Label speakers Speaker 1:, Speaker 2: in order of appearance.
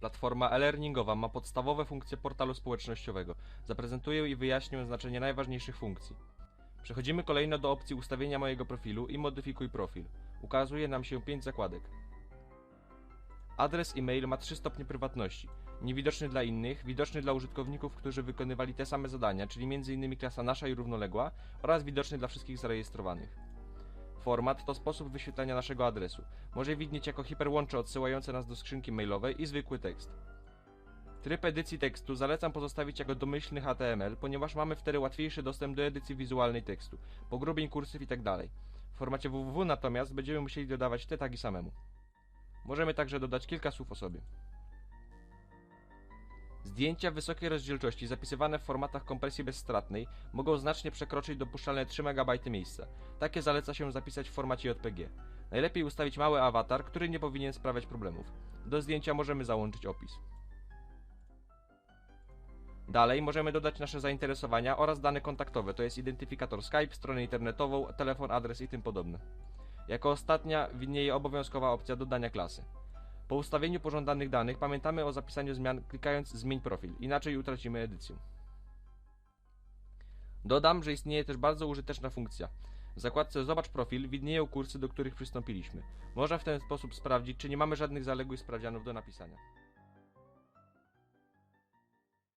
Speaker 1: Platforma e-learningowa ma podstawowe funkcje portalu społecznościowego. Zaprezentuję i wyjaśnię znaczenie najważniejszych funkcji. Przechodzimy kolejno do opcji ustawienia mojego profilu i modyfikuj profil. Ukazuje nam się 5 zakładek. Adres e-mail ma 3 stopnie prywatności. Niewidoczny dla innych, widoczny dla użytkowników, którzy wykonywali te same zadania, czyli m.in. klasa nasza i równoległa, oraz widoczny dla wszystkich zarejestrowanych. Format to sposób wyświetlania naszego adresu. Może widnieć jako hiperłącze odsyłające nas do skrzynki mailowej i zwykły tekst. Tryb edycji tekstu zalecam pozostawić jako domyślny HTML, ponieważ mamy wtedy łatwiejszy dostęp do edycji wizualnej tekstu, pogrubień kursyw itd. W formacie www natomiast będziemy musieli dodawać te tagi samemu. Możemy także dodać kilka słów o sobie. Zdjęcia wysokiej rozdzielczości zapisywane w formatach kompresji bezstratnej mogą znacznie przekroczyć dopuszczalne 3 MB miejsca. Takie zaleca się zapisać w formacie JPG. Najlepiej ustawić mały awatar, który nie powinien sprawiać problemów. Do zdjęcia możemy załączyć opis. Dalej możemy dodać nasze zainteresowania oraz dane kontaktowe, to jest identyfikator Skype, stronę internetową, telefon, adres i tym podobne. Jako ostatnia widnieje obowiązkowa opcja dodania klasy. Po ustawieniu pożądanych danych pamiętamy o zapisaniu zmian klikając zmień profil, inaczej utracimy edycję. Dodam, że istnieje też bardzo użyteczna funkcja. W zakładce Zobacz profil widnieją kursy, do których przystąpiliśmy. Można w ten sposób sprawdzić, czy nie mamy żadnych zaległych sprawdzianów do napisania.